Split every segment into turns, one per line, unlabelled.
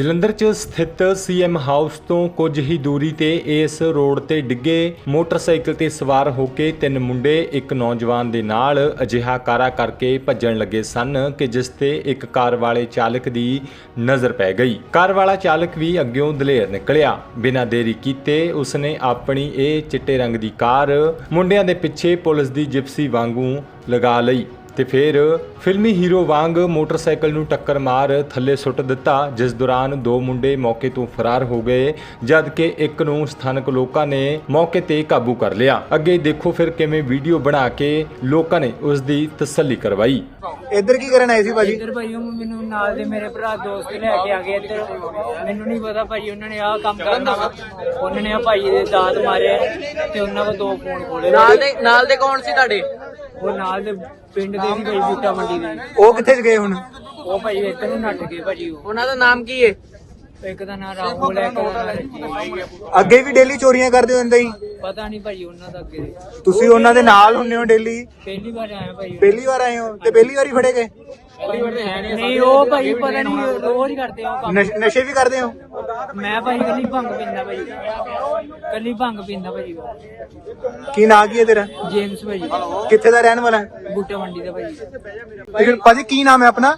ਜਲੰਧਰ 'ਚ ਸਥਿਤ CM house ਤੋਂ ਕੁਝ ਹੀ ਦੂਰੀ ਤੇ ਇਸ ਰੋਡ ਤੇ ਡਿੱਗੇ ਮੋਟਰਸਾਈਕਲ ਤੇ ਸਵਾਰ ਹੋ ਕੇ ਤਿੰਨ ਮੁੰਡੇ ਇੱਕ ਨੌਜਵਾਨ ਦੇ ਨਾਲ ਅਜਿਹਾ ਕਾਰਾ ਕਰਕੇ ਭੱਜਣ ਲੱਗੇ ਸਨ ਕਿ ਜਿਸ ਤੇ ਇੱਕ ਕਾਰ ਵਾਲੇ ਚਾਲਕ ਦੀ ਨਜ਼ਰ ਪੈ ਗਈ। ਕਾਰ ਵਾਲਾ ਚਾਲਕ ਵੀ ਅੱਗਿਓਂ ਦਲੇਰ ਨਿਕਲਿਆ। ਬਿਨਾਂ ਦੇਰੀ ਕੀਤੇ ਉਸਨੇ ਆਪਣੀ ਇਹ ਚਿੱਟੇ ਰੰਗ ਦੀ ਕਾਰ ਮੁੰਡਿਆਂ ਦੇ ਪਿੱਛੇ ਪੁਲਿਸ ਦੀ ਜਿਪਸੀ ਵਾਂਗੂ ਲਗਾ ਲਈ। ਤੇ ਫਿਰ ਫਿਲਮੀ ਹੀਰੋ ਵਾਂਗ ਮੋਟਰਸਾਈਕਲ ਨੂੰ ਟੱਕਰ ਮਾਰ ਥੱਲੇ ਸੁੱਟ ਦਿੱਤਾ ਜਿਸ ਦੌਰਾਨ ਦੋ ਮੁੰਡੇ ਮੌਕੇ ਤੋਂ ਫਰਾਰ ਹੋ ਗਏ ਜਦ ਕਿ ਇੱਕ ਨੂੰ ਸਥਾਨਕ ਲੋਕਾਂ ਨੇ ਮੌਕੇ ਤੇ ਕਾਬੂ ਕਰ ਲਿਆ। ਅੱਗੇ ਦੇਖੋ ਫਿਰ ਕਿਵੇਂ ਵੀਡੀਓ ਬਣਾ ਕੇ ਲੋਕਾਂ ਨੇ ਉਸ ਦੀ ਤਸੱਲੀ ਕਰਵਾਈ।
ਇੱਧਰ ਕੀ ਕਰਨ ਆਏ ਸੀ ਭਾਜੀ?
ਇੱਧਰ ਭਾਈ ਉਹ ਮੈਨੂੰ ਨਾਲ ਦੇ ਮੇਰੇ ਭਰਾ ਦੋਸਤ ਲੈ ਕੇ ਆ ਗਏ ਇੱਧਰ। ਮੈਨੂੰ ਨਹੀਂ ਪਤਾ ਭਾਈ ਉਹਨਾਂ ਨੇ ਆਹ ਕੰਮ ਕਰਨਾ ਵਾ। ਉਹਨਾਂ ਨੇ ਆ ਭਾਈ ਦੇ ਦਾਤ ਮਾਰੇ ਤੇ ਉਹਨਾਂ ਕੋਲ ਦੋ ਫੋਨ ਖੋਲੇ
ਨਾਲ ਦੇ ਨਾਲ ਦੇ ਕੌਣ ਸੀ ਤੁਹਾਡੇ?
ਉਹ ਨਾਲ ਦੇ ਪਿੰਡ ਦੇ ਸੀ ਭਾਈ ਬੂਟਾ ਮੰਡੀ ਦੇ।
ਉਹ ਕਿੱਥੇ ਗਏ ਹੁਣ?
ਉਹ ਭਾਈ ਇੱਧਰ ਨੂੰ ਨੱਠ ਗਏ ਭਾਜੀ ਉਹ।
ਉਹਨਾਂ ਦਾ ਨਾਮ ਕੀ ਹੈ
ਇੱਕ ਦਾ ਨਾਂ ਰਾਹੁਲ ਹੈ ਇੱਕ ਦਾ ਨਾਂ ਰਣਜੀਤ। ਹੈ।
ਅੱਗੇ ਵੀ ਡੇਲੀ ਚੋਰੀਆਂ ਕਰਦੇ ਹੁੰਦੇ ਹੀ?
ਪਤਾ ਨਹੀਂ ਭਾਈ ਉਹਨਾਂ ਦਾ ਅੱਗੇ।
ਤੁਸੀਂ ਉਹਨਾਂ ਦੇ ਨਾਲ ਹੁੰਨੇ ਹੋ ਡੇਲੀ?
ਪਹਿਲੀ ਵਾਰ ਆਇਆ ਭਾਈ।
ਪਹਿਲੀ ਵਾਰ ਆਏ ਹੋ ਤੇ ਪਹਿਲੀ ਵਾਰੀ ਫੜੇ ਗਏ?
ਨਹੀਂ ਉਹ ਭਾਈ ਪਤਾ ਨਹੀਂ ਰੋਜ਼ ਕਰਦੇ ਆ ਉਹ ਕੰਮ।
ਨਸ਼- ਨਸ਼ੇ ਵੀ ਕਰਦੇ ਹੋ?
ਮੈਂ ਭਾਈ ਕੱਲੀ ਭੰਗ ਪੀਂਦਾ ਭਾਈ। ਕੱਲੀ ਭੰਗ ਪੀਂਦਾ ਭਾਈ
ਕੀ ਨਾਂ ਕੀ ਹੈ ਤੇਰਾ?
ਜੇਮਸ ਭਾਈ।
ਕਿੱਥੇ ਦਾ ਰਹਿਣ ਵਾਲਾ ਹੈ?
ਬੂਟਾ ਮੰਡੀ ਦਾ ਭਾਈ।
ਲੇਕਿਨ ਭਾਜੀ ਕੀ ਨਾਮ ਹੈ ਆਪਣਾ?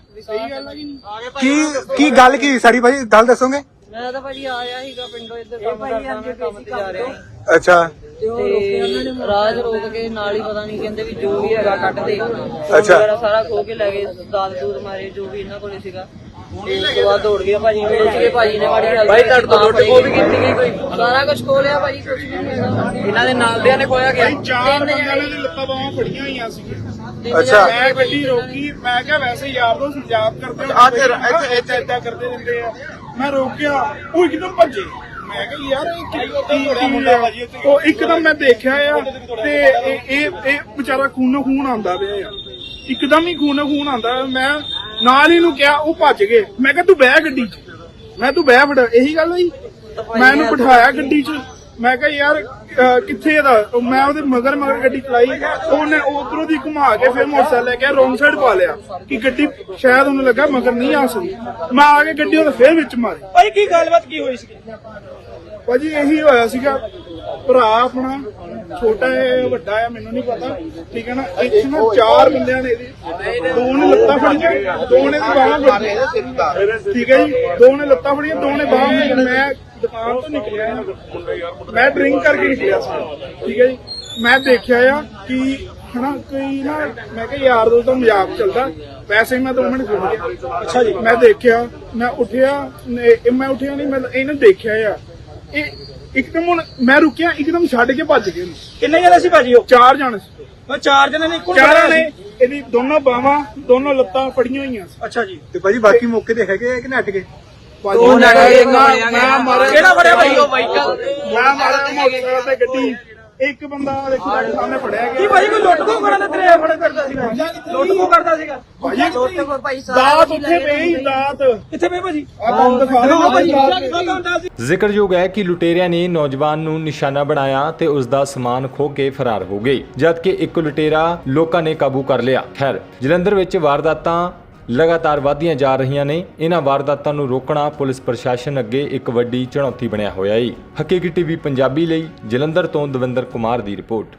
ਕੀ ਕੀ ਗੱਲ ਕੀ ਹੋਈ? ਸਾਰੀ ਭਾਜੀ ਗੱਲ ਦੱਸੋਗੇ?
ਮੈਂ ਤਾਂ ਭਾਜੀ ਆ ਰਿਹਾ ਸੀਗਾ ਪਿੰਡੋਂ ਇੱਧਰ
ਇਹ ਭਾਈ ਅੱਗੇ
ਕੰਮ ਤੇ ਜਾ ਰਿਹਾ।
ਅੱਛਾ।
ਤੇ ਰਾਜ ਰੋਕ ਕੇ ਨਾਲ ਹੀ ਪਤਾ ਨਹੀਂ ਕਹਿੰਦੇ ਵੀ ਜੋ ਵੀ ਹੈਗਾ ਕੱਢ ਦੇ।
ਅੱਛਾ।
ਵਗੈਰਾ ਸਾਰਾ ਖੋ ਕੇ ਲੈ ਗਏ ਦਾਦ ਦੂਦ ਮਾਰੇ ਜੋ ਵੀ ਇਹਨਾਂ ਕੋਲੇ ਸੀਗਾ। ਤੇ ਉਸ ਤੋਂ ਬਾਅਦ ਦੌੜ ਗਿਆ ਭਾਜੀ ਮੇਰੇ ਸੀਗੇ ਭਾਜੀ ਨੇ ਮਾੜੀ ਹੈਲਪ ਭਾਈ ਤੁਹਾਡੇ ਤੋਂ ਲੁੱਟ ਖੋ ਵੀ ਕੀਤੀ ਗਈ ਕੋਈ? ਸਾਰਾ ਕੁਝ ਖੋ ਲਿਆ ਭਾਜੀ ਕੁਝ ਵੀ ਨਹੀਂ ਹੈਗਾ। ਇਹਨਾਂ ਦੇ ਨਾਲ ਦਿਆਂ ਨੇ ਖੋਇਆ ਗਿਆ?
ਚਾਰ ਬੰਦਿਆਂ ਨੇ ਲੱਤਾਂ ਬਾਹਾਂ ਫੜੀਆਂ ਹੋਈਆਂ ਸੀਗੀਆਂ।
ਅੱਛਾ।
ਮੈਂ ਗੱਡੀ ਰੋਕੀ ਮੈਂ ਕਿਹਾ ਵੈਸੇ ਯਾਰ ਦੋਸਤ ਮਜ਼ਾਕ ਕਰਦੇ ਆ ਇੱਥੇ ਇੱਥੇ ਏਦਾਂ ਕਰਦੇ ਰਹਿੰਦੇ ਆ। ਮੈਂ ਰੋਕਿਆ ਉਹ ਇੱਕਦਮ ਭੱਜੇ। ਮੈਂ ਕਿਹਾ ਯਾਰ ਇਹ ਕੀ ਕੀ ਆ? ਉਹ ਇੱਕਦਮ ਮੈਂ ਦੇਖਿਆ ਆ ਤੇ ਇਹ ਇਹ ਇਹ ਵਿਚਾਰਾ ਖੂਨੋ ਖੂਨ ਆਂਦਾ ਪਿਆ ਆ। ਇੱਕਦਮ ਹੀ ਖੂਨੋ ਖੂਨ ਆਂਦਾ ਮੈਂ ਨਾਲ ਹੀ ਨੂੰ ਕਿਹਾ ਉਹ ਭੱਜ ਗਏ। ਮੈਂ ਕਿਹਾ ਤੂੰ ਬਹਿ ਗੱਡੀ 'ਚ। ਮੈਂ ਤੂੰ ਬਹਿ ਫੜ ਇਹੀ ਗੱਲ ਹੋਈ? ਮੈਂ ਇਹਨੂੰ ਬਿਠਾਇਆ ਗੱਡੀ 'ਚ। ਮੈਂ ਕਿਹਾ ਯਾਰ ਅਹ ਕਿੱਥੇ ਇਹਦਾ ਉਹ ਮੈਂ ਉਹਦੇ ਮਗਰ ਮਗਰ ਗੱਡੀ ਚਲਾਈ। ਉਹਨੇ ਉਧਰੋਂ ਦੀ ਘੁਮਾ ਕੇ ਫਿਰ ਮੋਟਰਸਾਈਕਲ ਲੈ ਕੇ ਰੋਂਗ ਸਾਈਡ ਪਾ ਲਿਆ। ਕਿ ਗੱਡੀ ਸ਼ਾਇਦ ਉਹਨੂੰ ਲੱਗਾ ਮਗਰ ਨਹੀਂ ਆ ਸਕਦੀ। ਮੈਂ ਆ ਕੇ ਗੱਡੀ ਉਹਦੇ ਫਿਰ ਵਿੱਚ ਮਾਰੀ। ਭਾਈ ਕੀ ਗੱਲਬਾਤ ਕੀ ਹੋਈ ਸੀ ਭਾਜੀ ਇਹੀ ਹੋਇਆ ਸੀਗਾ। ਭਰਾ ਆਪਣਾ ਛੋਟਾ ਹੈ ਵੱਡਾ ਹੈ ਮੈਨੂੰ ਨਹੀਂ ਪਤਾ। ਠੀਕ ਹੈ ਨਾ? ਇੱਥੇ ਨਾ ਚਾਰ ਬੰਦਿਆਂ ਨੇ ਇਹਦੀ ਦੋ ਨੇ ਲੱਤਾਂ ਫੜੀਆਂ ਦੋ ਨੇ ਬਾਹਾਂ ਫੜੀਆਂ ਠੀਕ ਹੈ ਜੀ? ਦੋ ਨੇ ਲੱਤਾਂ ਫੜੀਆਂ ਦੋ ਨੇ ਬਾਹਾਂ ਫੜੀਆਂ। ਮੈਂ ਦੁਕਾਨ ਤੋਂ ਨਿਕਲਿਆ ਮੈਂ ਡਰਿੰਕ ਕਰਕੇ ਨਿਕਲਿਆ ਸੀ। ਠੀਕ ਹੈ ਜੀ। ਮੈਂ ਦੇਖਿਆ ਆ ਕਿ ਹਨਾ ਕੋਈ ਨਾ ਮੈਂ ਕਿਹਾ ਯਾਰ ਦੋਸਤ ਦਾ ਮਜ਼ਾਕ ਚੱਲਦਾ। ਵੈਸੇ ਹੀ ਮੈਂ ਦੋ ਮਿੰਟ ਖੁੱਲ ਗਿਆ ਅੱਛਾ ਜੀ। ਮੈਂ ਦੇਖਿਆ ਮੈਂ ਉੱਠਿਆ ਨੇ- ਇਹ ਮੈਂ ਉੱਠਿਆ ਨਹੀਂ ਮੈਂ ਇਹਨੂੰ ਦੇਖਿਆ ਆ। ਇਹ ਇੱਕਦਮ ਹੁਣ ਮੈਂ ਰੁਕਿਆ ਇੱਕਦਮ ਛੱਡ ਕੇ ਭੱਜ ਗਏ ਉਹਨੂੰ।
ਕਿੰਨੇ ਜਣੇ ਸੀ ਭਾਜੀ ਉਹ?
ਚਾਰ ਜਣ ਸੀ।
ਉਹ ਚਾਰ ਜਣੇ ਨੇ ਇੱਕੋ
ਚਾਰਾਂ ਨੇ। ਇਹਦੀ ਦੋਨੋਂ ਬਾਹਾਂ ਦੋਨੋਂ ਲੱਤਾਂ ਫੜੀਆਂ ਹੋਈਆਂ ਸੀ।
ਅੱਛਾ ਜੀ।
ਤੇ ਭਾਜੀ ਬਾਕੀ ਮੌਕੇ ਤੇ ਹੈਗੇ ਆ ਕਿ ਨੱਟ ਗਏ
ਭਾਜੀ
ਉਹ ਨੱਠ ਗਏ,
ਮੈਂ ਮੈਂ ਮਾਰਿਆ
ਕਿਹੜਾ ਫੜਿਆ ਭਾਈ? ਉਹ
ਵਾਹੀਕਲ
ਮੈਂ ਮਾਰਿਆ ਮੋਟਰਸਾਈਕਲ ਤੇ ਗੱਡੀ। ਇੱਕ ਬੰਦਾ ਦੇਖੋ ਸਾਹਮਣੇ ਫੜਿਆ
ਕੀ
ਗਿਆ
ਭਾਜੀ ਕੋਈ ਲੁੱਟ ਕੋ ਕਰਨ ਦਾ ਤੇਰੇ ਫੜ ਕਰਦਾ ਸੀਗਾ? ਲੁੱਟ ਕੋ ਕਰਦਾ ਸੀਗਾ?
ਭਾਜੀ
ਭਾਈ
ਦਾਤ ਉੱਥੇ ਪਈ ਦਾਤ।
ਕਿੱਥੇ ਪਏ ਭਾਜੀ?
ਆ ਬੰਦ ਦਿਖਾ ਦੇ ਭਾਜੀ
ਭਾਜੀ
ਜ਼ਿਕਰਯੋਗ ਹੈ ਕਿ ਲੁਟੇਰਿਆਂ ਨੇ ਨੌਜਵਾਨ ਨੂੰ ਨਿਸ਼ਾਨਾ ਬਣਾਇਆ ਤੇ ਉਸ ਦਾ ਸਮਾਨ ਖੋ ਕੇ ਫਰਾਰ ਹੋ ਗਏ ਜਦਕਿ ਇੱਕ ਲੁਟੇਰਾ ਲੋਕਾਂ ਨੇ ਕਾਬੂ ਕਰ ਲਿਆ। ਖੈਰ ਜਲੰਧਰ ਵਿੱਚ ਵਾਰਦਾਤਾਂ ਲਗਾਤਾਰ ਵਧਦੀਆਂ ਜਾ ਰਹੀਆਂ ਨੇ, ਇਹਨਾਂ ਵਾਰਦਾਤਾਂ ਨੂੰ ਰੋਕਣਾ ਪੁਲਿਸ ਪ੍ਰਸ਼ਾਸਨ ਅੱਗੇ ਇੱਕ ਵੱਡੀ ਚੁਣੌਤੀ ਬਣਿਆ ਹੋਇਆ ਹੈ ਹਕੀਕੀ ਟੀਵੀ ਪੰਜਾਬੀ ਲਈ ਜਲੰਧਰ ਤੋਂ ਦਵਿੰਦਰ ਕੁਮਾਰ ਦੀ ਰਿਪੋਰਟ।